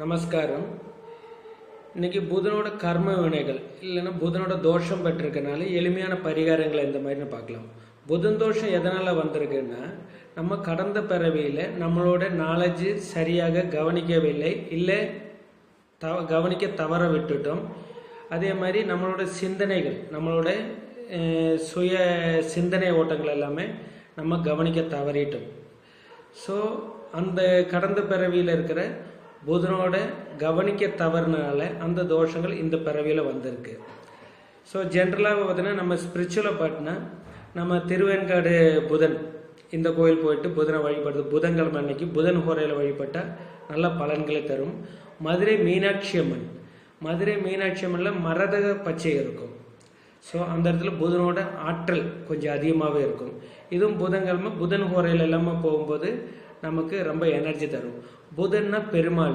நமஸ்காரம். இன்னைக்கு புதனோட கர்ம வினைகள் இல்லைன்னா புதனோட தோஷம் பெற்றிருக்கனால எளிமையான பரிகாரங்களை இந்த மாதிரி பார்க்கலாம். புதன் தோஷம் எதனால் வந்திருக்குன்னா நம்ம கடந்த பிறவியில் நம்மளோட நாலேஜ் சரியாக கவனிக்கவில்லை இல்லை தவ கவனிக்க தவற விட்டுட்டோம். அதே மாதிரி நம்மளோட சிந்தனைகள் நம்மளோட சுய சிந்தனை ஓட்டங்கள் எல்லாமே நம்ம கவனிக்க தவறிட்டோம். ஸோ அந்த கடந்த பிறவியில் இருக்கிற புதனோட கவனிக்க தவறுனால அந்த தோஷங்கள் இந்த பிறவியில் வந்திருக்கு. ஸோ ஜென்ரலாக பார்த்தீங்கன்னா நம்ம ஸ்பிரிச்சுவலை பாட்டினா நம்ம திருவேன்காடு புதன் இந்த கோயில் போயிட்டு புதனை வழிபடுறது புதன்கிழமை அன்னைக்கு புதன் ஹோரையில் வழிபட்டால் நல்ல பலன்களை தரும். மதுரை மீனாட்சி அம்மன். மதுரை மீனாட்சி அம்மனில் மரதக பச்சை இருக்கும். ஸோ அந்த இடத்துல புதனோட ஆற்றல் கொஞ்சம் அதிகமாகவே இருக்கும். இதுவும் புதன்கிழமை புதன் ஹோரையில் எல்லாமே போகும்போது நமக்கு ரொம்ப எனர்ஜி தரும். புதன்னா பெருமாள்.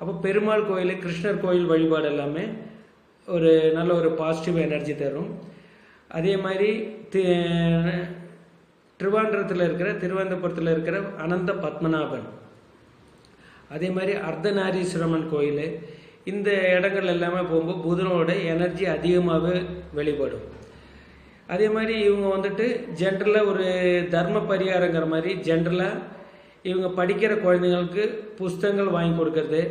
அப்போ பெருமாள் கோயில் கிருஷ்ணர் கோயில் வழிபாடு எல்லாமே ஒரு நல்ல ஒரு பாசிட்டிவ் எனர்ஜி தரும். அதே மாதிரி தி- திருவாண்டரத்தில் இருக்கிற திருவனந்தபுரத்தில் இருக்கிற அனந்த பத்மநாபன். அதே மாதிரி அர்த்தநாரீஸ்வரமன் கோயில். இந்த இடங்கள் எல்லாமே போகும்போது புதனோட எனர்ஜி அதிகமாகவே வெளிப்படும். அதே மாதிரி இவங்க வந்துட்டு ஜென்ரலாக ஒரு தர்ம பரிகாரங்கிற மாதிரி ஜென்ரலாக இவங்க படிக்கிற குழந்தைங்களுக்கு புஸ்தகங்கள் வாங்கி கொடுக்கறது.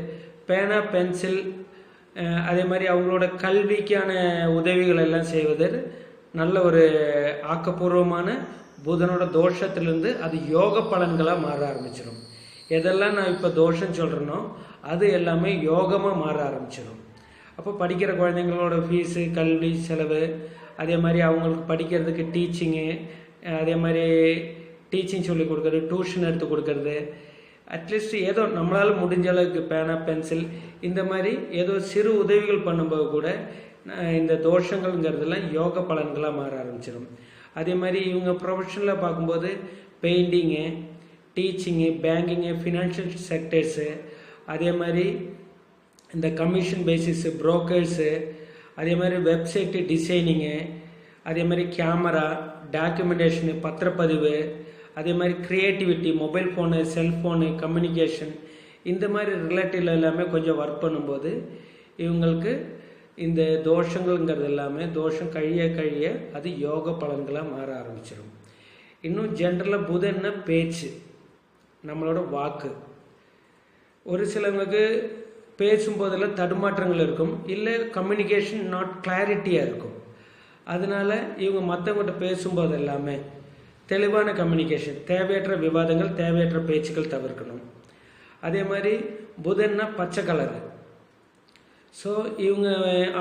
பேனா பென்சில் அதே மாதிரி அவங்களோட கல்விக்கான உதவிகள் எல்லாம் செய்வது. நல்ல ஒரு ஆக்கப்பூர்வமான புதனோட தோஷத்திலிருந்து அது யோக பலன்களாக மாற ஆரம்பிச்சிடும் எதெல்லாம் நான் இப்போ தோஷம் சொல்கிறேனோ அது எல்லாமே யோகமாக மாற ஆரம்பிச்சிடும் அப்போ படிக்கிற குழந்தைங்களோட ஃபீஸு கல்வி செலவு அதே மாதிரி அவங்களுக்கு படிக்கிறதுக்கு டீச்சிங்கு அதே மாதிரி டீச்சிங் சொல்லி கொடுக்கறது டியூஷன் எடுத்து கொடுக்கறது அட்லீஸ்ட் ஏதோ நம்மளால் முடிஞ்ச அளவுக்கு பேனா பென்சில் இந்த மாதிரி ஏதோ சிறு உதவிகள் பண்ணும்போது கூட இந்த தோஷங்கள்ங்கிறதெல்லாம் யோக பலன்களாக மாற ஆரம்பிச்சிடும் அதே மாதிரி இவங்க ப்ரொஃபஷனில் பார்க்கும்போது painting teaching banking financial sectors அதே மாதிரி இந்த கமிஷன் பேசிஸு புரோக்கர்ஸு அதே மாதிரி வெப்சைட்டு டிசைனிங்கு அதே மாதிரி கேமரா டாக்குமெண்டேஷனு பத்திரப்பதிவு அதே மாதிரி creativity mobile phone cellphone communication இந்த மாதிரி ரிலேட்டிவ் எல்லாமே கொஞ்சம் ஒர்க் பண்ணும்போது இவங்களுக்கு இந்த தோஷங்கள்ங்கிறது எல்லாமே தோஷம் கழிய கழிய அது யோக பலன்களாக மாற ஆரம்பிச்சிடும் இன்னும் ஜென்ரலாக புதன்னா பேச்சு நம்மளோட வாக்கு. ஒரு சிலவங்களுக்கு பேசும்போதெல்லாம் தடுமாற்றங்கள் இருக்கும் இல்லை கம்யூனிகேஷன் நாட் கிளாரிட்டியாக இருக்கும். அதனால இவங்க மற்றவங்கள்ட்ட பேசும்போது எல்லாமே தெளிவான கம்யூனிகேஷன் தேவையற்ற விவாதங்கள் தேவையற்ற பேச்சுக்கள் தவிர்க்கணும். அதே மாதிரி புதன்னா பச்சை கலரு ஸோ இவங்க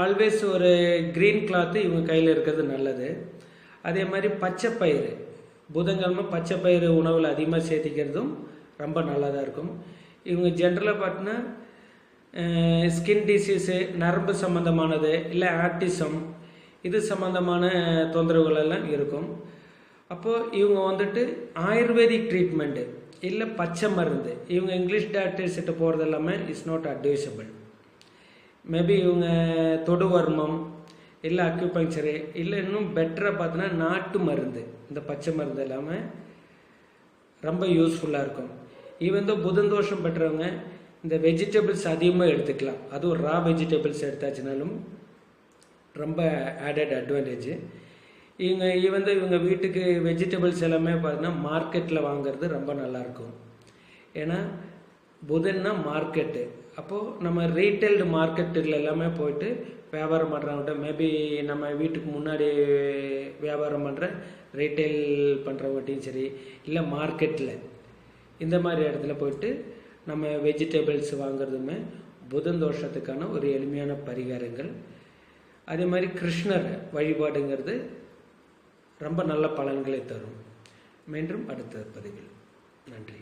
ஆல்வேஸ் ஒரு க்ரீன் கிளாத்து இவங்க கையில் இருக்கிறது நல்லது. அதே மாதிரி பச்சை பயிறு. புதன்கிழமை பச்சை பயிறு உணவில் அதிகமாக சேர்த்திக்கிறதும் ரொம்ப நல்லதாக இருக்கும். இவங்க ஜென்ரலாக பார்த்தீங்கன்னா ஸ்கின் டிசீஸு நரம்பு சம்மந்தமானது இல்லை ஆர்டிசம் இது சம்மந்தமான தொந்தரவுகள் எல்லாம் இருக்கும். அப்போது இவங்க வந்துட்டு ஆயுர்வேதிக் ட்ரீட்மெண்ட்டு இல்லை பச்சை மருந்து. இவங்க இங்கிலீஷ் டாக்டர்ஸ் கிட்ட போகிறது எல்லாமே இஸ் நாட் அட்வைசபிள் மேபி இவங்க தொடு வர்மம் இல்லை அக்யூபங்க்சரு இல்லை இன்னும் பெட்டராக பார்த்தோன்னா நாட்டு மருந்து. இந்த பச்சை மருந்து எல்லாமே ரொம்ப யூஸ்ஃபுல்லாக இருக்கும். ஈவன் தான் புதன் தோஷம் பெற்றவங்க இந்த வெஜிடபிள்ஸ் அதிகமாக எடுத்துக்கலாம். அதுவும் ரா வெஜிடபிள்ஸ் எடுத்தாச்சுனாலும் ரொம்ப ஆடட் அட்வான்டேஜ் இவங்க வந்து இவங்க வீட்டுக்கு வெஜிடபிள்ஸ் எல்லாமே பார்த்தீங்கன்னா மார்க்கெட்டில் வாங்குறது ரொம்ப நல்லாயிருக்கும். ஏன்னா புதன்னா மார்க்கெட்டு அப்போது நம்ம ரீட்டைல்டு மார்க்கெட்டுகள் எல்லாமே போயிட்டு வியாபாரம் பண்ணுறவங்கள்ட்ட மேபி நம்ம வீட்டுக்கு முன்னாடி வியாபாரம் பண்ணுற ரீட்டைல் பண்ணுறவங்கட்டையும் சரி இல்லை மார்க்கெட்டில் இந்த மாதிரி இடத்துல போயிட்டு நம்ம வெஜிடபிள்ஸ் வாங்குறதுமே புதன் தோஷத்துக்கான ஒரு எளிமையான பரிகாரங்கள். அதே மாதிரி கிருஷ்ணர் வழிபாடுங்கிறது ரொம்ப நல்ல பலன்களை தரும். மீண்டும் அடுத்த பதிவில். நன்றி.